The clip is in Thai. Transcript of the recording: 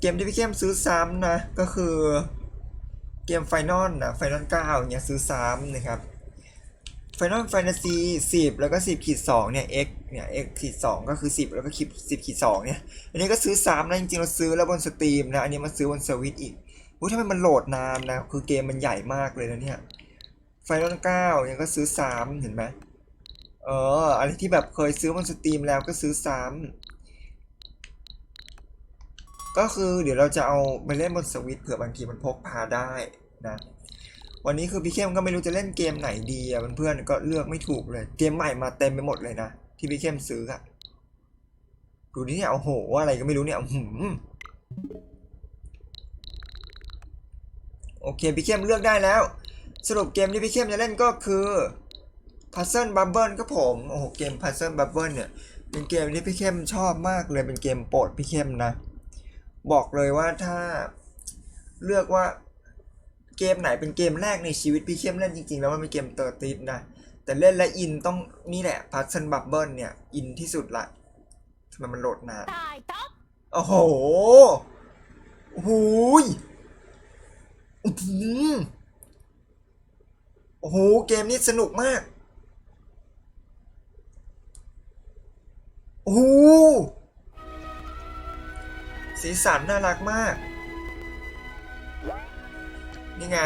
เกมที่พี่เข้มซื้อซ้ำนะ ก็คือเกมไฟนอลนะไฟนอลเก้าเงี้ยซื้อซ้ำนะครับ Final Fantasy 10แล้วก็10ขีด2เนี่ย X เนี่ย X ขีด2ก็คือ10แล้วก็ขีด10ขีด2เนี่ย อันนี้ก็ซื้อซ้ำนะจริงๆเราซื้อแล้วบนสตรีมนะอันนี้มาซื้อบนสวิตอีกอุ้ยทำไมมันโหลดนานนะ คือเกมมันใหญ่มากเลยนะเนี่ย Final 9ยังก็ซื้อซ้ำเห็นไหมเอออะไรที่แบบเคยซื้อบนสตรีมแล้วก็ซื้อซ้ำ ก็คือเดี๋ยวเราจะเอาไปเล่นบนสวิตเผื่อบางทีมันพกพาได้นะ วันนี้คือพี่เข้มก็ไม่รู้จะเล่นเกมไหนดีอะเพื่อนๆก็เลือกไม่ถูกเลย เกมใหม่มาเต็มไปหมดเลยนะ ที่พี่เข้มซื้ออะดูนี่เนี่ยโอ้โหอะไรก็ไม่รู้เนี่ยหือโอเคพี่เข้มเลือกได้แล้ว สรุปเกมที่พี่เข้มจะเล่นก็คือ Puzzle Bubble ครับผมโอ้โหเกม Puzzle Bubble เนี่ยเป็นเกมที่พี่เข้มชอบมากเลยเป็นเกมโปรดพี่เข้มนะ บอกเลยว่าถ้าเลือกว่าเกมไหนเป็นเกมแรกในชีวิตพี่เข้มเล่นจริงๆ แล้วมันเป็นเกมเตอร์ติสนะ แต่เล่นและอินต้องนี่แหละพัซเซิลบับเบิลเนี่ย อินที่สุดละทำไมมันโหลดนานโอ้โหโอ้โหยอื้อหือโอ้โห เกมนี้สนุกมากโอ้ สีสันน่ารักมาก นี่ไง